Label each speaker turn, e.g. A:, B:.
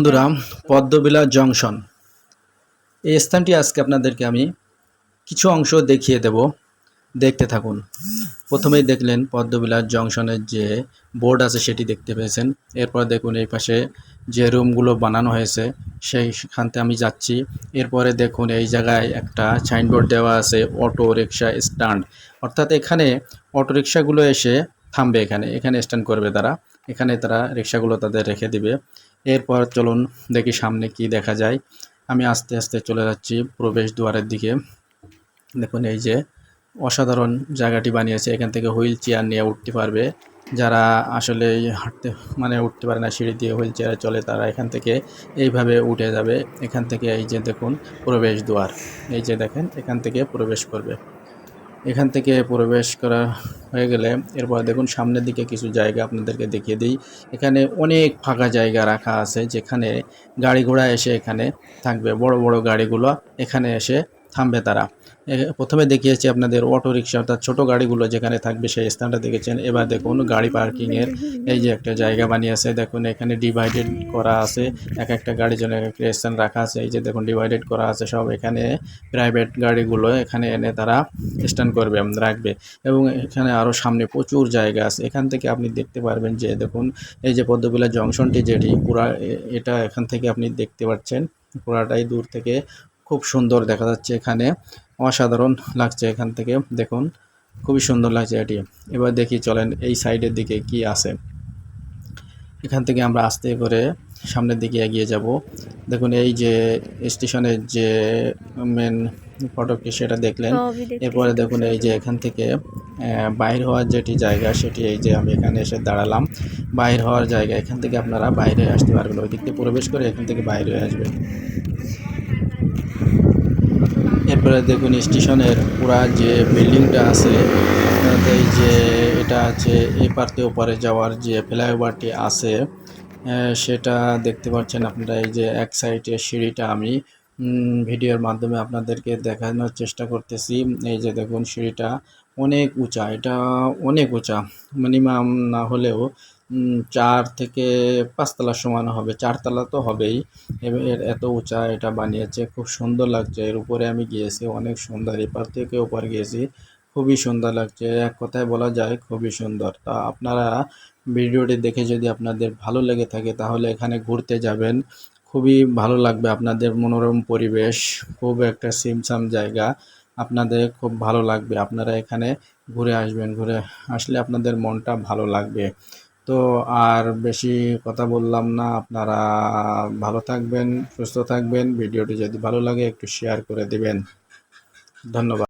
A: বন্ধুরা, পদ্মবিলা জংশন। এই স্থানটি আজকে আপনাদেরকে আমি কিছু অংশ দেখিয়ে দেব। দেখতে থাকুন। প্রথমেই দেখলেন পদ্মবিলাস জংশনের যে বোর্ড আছে সেটি দেখতে পেয়েছেন। এরপর দেখুন এই পাশে যে রুমগুলো বানানো হয়েছে সেইখানতে আমি যাচ্ছি। এরপরে দেখুন এই জায়গায় একটা সাইনবোর্ড দেওয়া আছে, অটো রিক্সা স্ট্যান্ড। অর্থাৎ এখানে অটো রিক্সাগুলো এসে থামবে এখানে এখানে স্ট্যান্ড করবে তারা। এখানে তারা রিক্সাগুলো তাদের রেখে দিবে। এরপর চলুন দেখি সামনে কি দেখা যায়। আমি আস্তে আস্তে চলে যাচ্ছি প্রবেশ দুয়ারের দিকে। দেখুন এই যে অসাধারণ জায়গাটি বানিয়েছে। এখান থেকে হুইল চেয়ার নিয়ে উঠতে পারবে। যারা আসলে হাঁটতে মানে উঠতে পারে না, সিঁড়ি দিয়ে হুইল চেয়ারে চলে, তারা এখান থেকে এইভাবে উঠে যাবে। এখান থেকে এই যে দেখুন প্রবেশ দুয়ার। এই যে দেখেন, এখান থেকে প্রবেশ করবে। এখান থেকে প্রবেশ করা হয়ে গেলে এরপর দেখুন সামনের দিকে কিছু জায়গা আপনাদেরকে দেখিয়ে দিই। এখানে অনেক ফাঁকা জায়গা রাখা আছে যেখানে গাড়ি ঘোড়া এসে এখানে থাকবে। বড় বড় গাড়িগুলো এখানে এসে থামবে তারা। প্রথমে দেখিয়েছি আপনাদের অটো রিক্সা অর্থাৎ ছোটো গাড়িগুলো যেখানে থাকবে সেই স্থানটা দেখেছেন। এবার দেখুন গাড়ি পার্কিংয়ের এই যে একটা জায়গা বানিয়েছে দেখুন এখানে ডিভাইডেড করা আছে। এক একটা গাড়ির জন্য এক একটা স্থান রাখা আছে। এই যে দেখুন ডিভাইডেড করা আছে সব এখানে। প্রাইভেট গাড়িগুলো এখানে এনে তারা স্ট্যান্ড করবে রাখবে। এবং এখানে আরও সামনে প্রচুর জায়গা আছে। এখান থেকে আপনি দেখতে পারবেন যে দেখুন এই যে পদ্মবিলা জংশনটি যেটি, পুরা এটা এখান থেকে আপনি দেখতে পাচ্ছেন। পুরাটাই দূর থেকে খুব সুন্দর দেখা যাচ্ছে এখানে। অসাধারণ লাগছে এখান থেকে দেখুন। খুবই সুন্দর লাগছে এটি। এবার দেখি চলেন এই সাইডের দিকে কি আছে। এখান থেকে আমরা আস্তে করে সামনের দিকে এগিয়ে যাব। দেখুন এই যে স্টেশনের যে মেন ফটকটি সেটা দেখলেন। এরপরে দেখুন এই যে এখান থেকে বাইর হওয়ার যেটি জায়গা সেটি এই যে আমি এখানে এসে দাঁড়ালাম। বাইর হওয়ার জায়গা এখান থেকে আপনারা বাইরে আসতে পারবেন। ওই দিক থেকে প্রবেশ করে এখান থেকে বাইরে হয়ে আসবেন। এরপরে দেখুন, স্টেশনের পুরা যে বিল্ডিংটা আছে এই যে এটা আছে, এই পারতে ওপারে যাওয়ার যে ফ্লাইওভারটি আছে সেটা দেখতে পাচ্ছেন আপনারা। এই যে এক সাইডে সিঁড়িটা আমি ভিডিওর মাধ্যমে আপনাদেরকে দেখানোর চেষ্টা করতেছি। এই যে দেখুন, সিঁড়িটা অনেক উঁচা, এটা অনেক উঁচা, মিনিমাম না হলেও চার থেকে পাঁচতলা সমান হবে, চারতলা তো হবেই। এর এত উঁচা এটা বানিয়েছে, খুব সুন্দর লাগছে। এর উপরে আমি গিয়েছি, অনেক সুন্দর, এপার থেকে ওপার গিয়েছি, খুবই সুন্দর লাগছে। এক কথায় বলা যায় খুবই সুন্দর। তা আপনারা ভিডিওটি দেখে যদি আপনাদের ভালো লেগে থাকে, তাহলে এখানে ঘুরতে যাবেন। খুবই ভালো লাগবে আপনাদের মনোরম পরিবেশ, খুব একটা সিমসাম জায়গা। আপনাদের খুব ভালো লাগবে। আপনারা এখানে ঘুরে আসবেন, ঘুরে আসলে আপনাদের মনটা ভালো লাগবে। তো আর বেশি কথা বললাম না। আপনারা ভালো থাকবেন, সুস্থ থাকবেন। ভিডিওটি যদি ভালো লাগে একটু শেয়ার করে দিবেন। ধন্যবাদ।